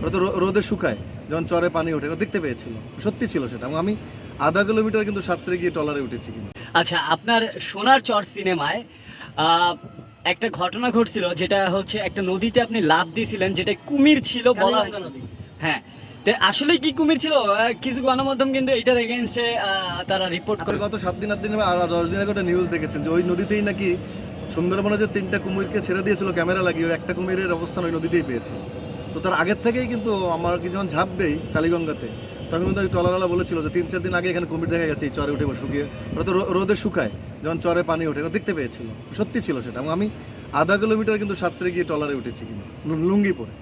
ওরা তো রোদে শুকায় যখন চরে পানি ওঠে। ওরা দেখতে পেয়েছিল সত্যি ছিল সেটা। এবং আমি আধা কিলোমিটার কিন্তু সাঁতরে গিয়ে টলারে উঠেছি কিন্তু। আচ্ছা আপনার সোনার চর সিনেমায় একটা ঘটনা ঘটছিল যেটা হচ্ছে একটা নদীতে আপনি লাভ দিয়েছিলেন যেটা কুমির ছিল বলা হয়েছিল হ্যাঁ তো আসলে কি কুমির ছিল? কিছু গণমাধ্যম কিন্তু এটার এগেনস্টে তারা রিপোর্ট করে। গত সাত দিন আট দিন আর দশ দিন আগে একটা নিউজ দেখেছেন যে ওই নদীতেই নাকি সুন্দরবনে যে তিনটা কুমিরকে ছেড়ে দিয়েছিল ক্যামেরা লাগিয়ে একটা কুমিরের অবস্থান ওই নদীতেই পেয়েছে। তো তার আগের থেকেই কিন্তু আমার কি যখন ঝাঁপ দেই কালীগঙ্গাতে তখন কিন্তু ওই টলারওয়ালা বলেছিল যে তিন চার দিন আগে এখানে কুমির দেখা গেছে এই চরে উঠে শুকিয়ে ওরা তো রোদে শুকায় যখন চরে পানি ওঠে ওরা দেখতে পেয়েছিল সত্যি ছিল সেটা। এবং আমি আধা কিলোমিটার কিন্তু সাঁতরে গিয়ে টলারে উঠেছি কিন্তু লুঙ্গি পরে।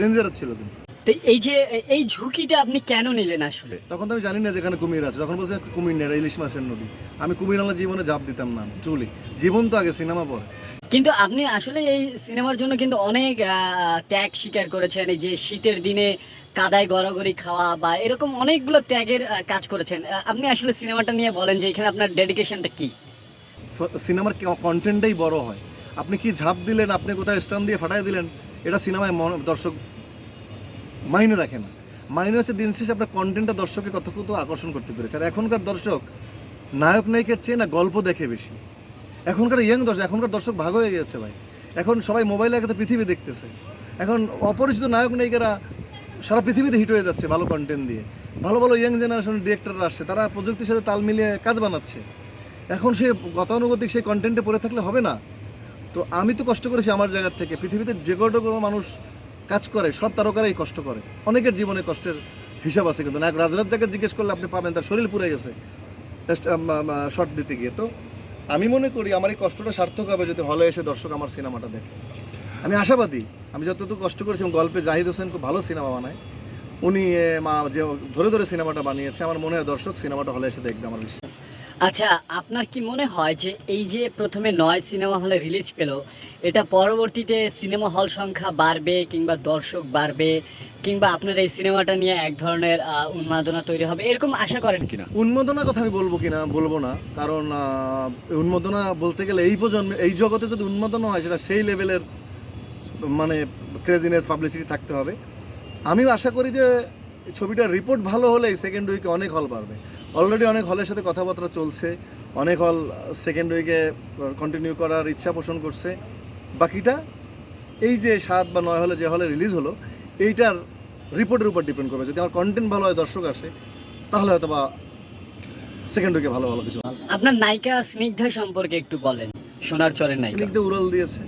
ডেঞ্জারাস ছিল কিন্তু। তো এই যে এই ঝুঁকিটা আপনি কেন নিলেন আসলে? তখন তো আমি জানি না যেখানে কুমির আছে। তখন বলছে কুমির নেই ইলিশ মাছের নদী। আমি কুমির আলা জীবনে ঝাঁপ দিতাম না চুলি জীবন তো আগে সিনেমা পরে কিন্তু আপনি আসলে এই সিনেমার জন্য কিন্তু অনেক ত্যাগ স্বীকার করেছেন, এই যে শীতের দিনে কাদায় গড়াগড়ি খাওয়া বা এরকম অনেকগুলো ত্যাগের কাজ করেছেন। আপনি আসলে সিনেমাটা নিয়ে বলেন যে এখানে আপনার ডেডিকেশনটা কি? সিনেমার কন্টেন্টটাই বড় হয়। আপনি কি ঝাঁপ দিলেন, আপনি কোথায় স্টান দিয়ে ফাটাই দিলেন, এটা সিনেমায় দর্শক মাইনে রাখে না। মাইনে হচ্ছে দিন শেষে আপনার কন্টেন্টটা দর্শককে কত কত আকর্ষণ করতে পেরেছে। আর এখনকার দর্শক নায়ক নায়িকের চেয়ে না গল্প দেখে বেশি। এখনকার ইয়াং দর্শক, এখনকার দর্শক ভাগ হয়ে গেছে ভাই। এখন সবাই মোবাইলে একটা পৃথিবী দেখতেছে। এখন অপরিচিত নায়ক নায়িকারা সারা পৃথিবীতে হিট হয়ে যাচ্ছে ভালো কন্টেন্ট দিয়ে। ভালো ভালো ইয়াং জেনারেশনের ডিরেক্টররা আসছে, তারা প্রযুক্তির সাথে তাল মিলিয়ে কাজ বানাচ্ছে। এখন সে গতানুগতিক সেই কন্টেন্টে পড়ে থাকলে হবে না। তো আমি তো কষ্ট করেছি আমার জায়গার থেকে, পৃথিবীতে যে কোনো মানুষ কাজ করে, সব তারকারাই কষ্ট করে। অনেকের জীবনে কষ্টের হিসাব আছে কিন্তু। না রাজরাজ্জাকে জিজ্ঞেস করলে আপনি পাবেন, তার শরীর পুড়ে গেছে। শর্ট দিতে গিয়ে। তো আমি মনে করি আমার এই কষ্টটা সার্থক হবে যদি হলে এসে দর্শক আমার সিনেমাটা দেখে। আমি আশাবাদী, আমি যতটুকু কষ্ট করেছি, গল্পে জাহিদ হোসেন খুব ভালো সিনেমা বানায়। উনি মা, যে, ধরে ধরে সিনেমাটা বানিয়েছে, আমার মনে হয় দর্শক সিনেমাটা হলে এসে দেখবে আমার বিশ্বাস। আচ্ছা আপনার কি মনে হয় যে এই যে প্রথমে নয় সিনেমা হলে রিলিজ পেল, এটা পরবর্তীতে সিনেমা হল সংখ্যা বাড়বে কিংবা দর্শক বাড়বে কিংবা আপনার এই সিনেমাটা নিয়ে এক ধরনের উন্মাদনা তৈরি হবে? এরকম আশা করেন কিনা? উন্মোদনার কথা আমি বলব কিনা, বলব না। কারণ উন্মোদনা বলতে গেলে এই প্রজন্মে, এই জগতে যদি উন্মোদনা হয়, সেটা সেই লেভেলের মানে ক্রেজিনেস পাবলিসিটি থাকতে হবে। আমিও আশা করি যে ছবিটার রিপোর্ট ভালো হলেই সেকেন্ড উইকে অনেক হল পারবে অলরেডি অনেক হলের সাথে কথাবার্তা চলছে অনেক হল সেকেন্ড উইকে কন্টিনিউ করার ইচ্ছা পোষণ করছে। বাকিটা এই যে সাত বা নয় হলে যে হলে রিলিজ হলো এইটার রিপোর্টের উপর ডিপেন্ড করবে। যদি আমার কন্টেন্ট ভালো হয় দর্শক আসে তাহলে হয়তো বা সেকেন্ড উইকে ভালো ভালো কিছু। আপনার নায়িকা স্নিগ্ধা সম্পর্কে একটু বলেন সোনার চরের নায়িকা। স্নিগ্ধ উড়াল দিয়েছে।